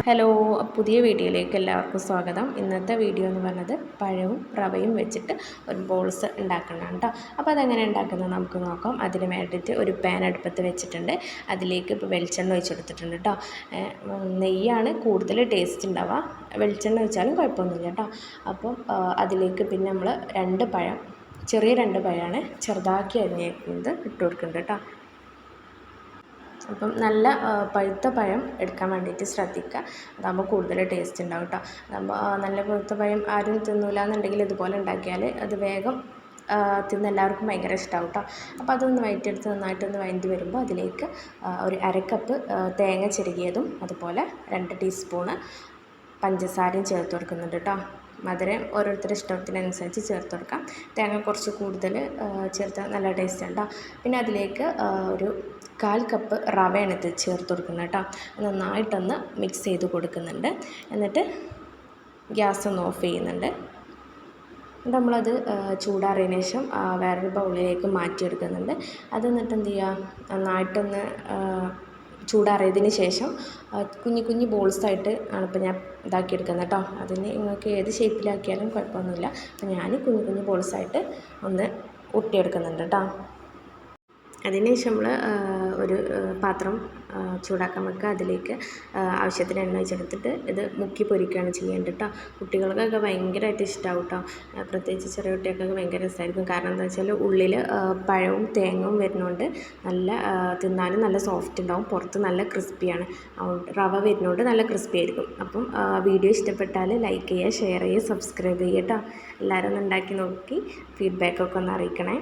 Hello പുതിയ വീഡിയോയിലേക്ക് എല്ലാവർക്കും സ്വാഗതം. ഇന്നത്തെ വീഡിയോ എന്ന് പറഞ്ഞത് പഴവും റവയും വെച്ചിട്ട് ഒരു ബോൾസ് ഉണ്ടാക്കുന്നതാണ് കേട്ടോ അപ്പോൾ അതെങ്ങനെ ഉണ്ടാക്കുന്നത് നമുക്ക് നോക്കാം. അതിന് വേണ്ടിയിട്ട് ഒരു പാൻ അടുപ്പത്ത് വെച്ചിട്ടുണ്ട്. അതിലേക്ക് ഇപ്പോൾ വെളിച്ചെണ്ണ ഒഴിച്ച് കൊടുത്തിട്ടുണ്ട് കേട്ടോ നെയ്യാണ് കൂടുതൽ ടേസ്റ്റ് ഉണ്ടാവുക. വെളിച്ചെണ്ണ ഒഴിച്ചാലും കുഴപ്പമൊന്നുമില്ല കേട്ടോ അപ്പം അതിലേക്ക് പിന്നെ നമ്മൾ രണ്ട് പഴം ചെറിയ രണ്ട് പഴമാണ് ചെറുതാക്കി അരിഞ്ഞേക്കുന്നത് ഇട്ട് കൊടുക്കുന്നുണ്ട് കേട്ടോ അപ്പം നല്ല പഴുത്ത പഴം എടുക്കാൻ വേണ്ടിയിട്ട് ശ്രദ്ധിക്കുക. അതാകുമ്പോൾ കൂടുതൽ ടേസ്റ്റ് ഉണ്ടാവും കേട്ടോ അതാകുമ്പോൾ നല്ല പഴുത്ത പഴം ആരും തിന്നില്ല എന്നുണ്ടെങ്കിൽ ഇതുപോലെ ഉണ്ടാക്കിയാൽ അത് വേഗം തിന്ന് എല്ലാവർക്കും ഭയങ്കര ഇഷ്ടമാവും കേട്ടോ അപ്പോൾ അതൊന്ന് വയറ്റിയെടുത്ത് നന്നായിട്ടൊന്ന് വഴറ്റി വരുമ്പോൾ അതിലേക്ക് ഒരു അരക്കപ്പ് തേങ്ങ ചിരകിയതും അതുപോലെ രണ്ട് ടീസ്പൂണ് പഞ്ചസാരയും ചേർത്ത് കൊടുക്കുന്നുണ്ട് കേട്ടോ മധുരം ഓരോരുത്തരുടെ ഇഷ്ടത്തിനനുസരിച്ച് ചേർത്ത് കൊടുക്കാം. തേങ്ങ കുറച്ച് കൂടുതൽ ചേർത്താൽ നല്ല ടേസ്റ്റ് ഉണ്ടാവും പിന്നെ അതിലേക്ക് ഒരു കാൽ കപ്പ് റവയാണ് ഇത് ചേർത്ത് കൊടുക്കുന്നത് കേട്ടോ. നന്നായിട്ടൊന്ന് മിക്സ് ചെയ്ത് കൊടുക്കുന്നുണ്ട്. എന്നിട്ട് ഗ്യാസ് ഒന്ന് ഓഫ് ചെയ്യുന്നുണ്ട്. നമ്മളത് ചൂടാറിയതിന് ശേഷം വേറൊരു ബൗളിലേക്ക് മാറ്റിയെടുക്കുന്നുണ്ട്. അത് എന്നിട്ട് എന്ത് ചെയ്യുക? നന്നായിട്ടൊന്ന് ചൂടാറിയതിന് ശേഷം കുഞ്ഞു കുഞ്ഞു ബോൾസായിട്ട് ആണ് ഇപ്പോൾ ഞാൻ ഇതാക്കിയെടുക്കുന്നത് കേട്ടോ. അതിന് നിങ്ങൾക്ക് ഏത് ഷേപ്പിലാക്കിയാലും കുഴപ്പമൊന്നുമില്ല. അപ്പോൾ ഞാൻ കുഞ്ഞു കുഞ്ഞു ബോൾസായിട്ട് ഒന്ന് ഒട്ടിയെടുക്കുന്നുണ്ട് കേട്ടോ. അതിനുശേഷം നമ്മൾ ഒരു പാത്രം ചൂടാക്കാൻ വെക്കുക. അതിലേക്ക് ആവശ്യത്തിന് എണ്ണ ഒഴിച്ചെടുത്തിട്ട് ഇത് മുക്കി പൊരിക്കുകയാണ് ചെയ്യേണ്ടത് കേട്ടോ കുട്ടികൾക്കൊക്കെ ഭയങ്കരമായിട്ട് ഇഷ്ടമാവും കേട്ടോ പ്രത്യേകിച്ച് ചെറിയ കുട്ടികൾക്കൊക്കെ ഭയങ്കര രസമായിരിക്കും കാരണം എന്താ വെച്ചാൽ ഉള്ളിൽ പഴവും തേങ്ങയും വരുന്നതുകൊണ്ട് നല്ല തിന്നാനും നല്ല സോഫ്റ്റ് ഉണ്ടാവും. പുറത്ത് നല്ല ക്രിസ്പിയാണ് റവ വരുന്നതുകൊണ്ട് നല്ല ക്രിസ്പി ആയിരിക്കും. അപ്പം വീഡിയോ ഇഷ്ടപ്പെട്ടാൽ ലൈക്ക് ചെയ്യുക ഷെയർ ചെയ്യുക സബ്സ്ക്രൈബ് ചെയ്യുക കേട്ടോ എല്ലാവരും ഒന്ന് ഉണ്ടാക്കി നോക്കി ഫീഡ്ബാക്കൊക്കെ ഒന്ന് അറിയിക്കണേ.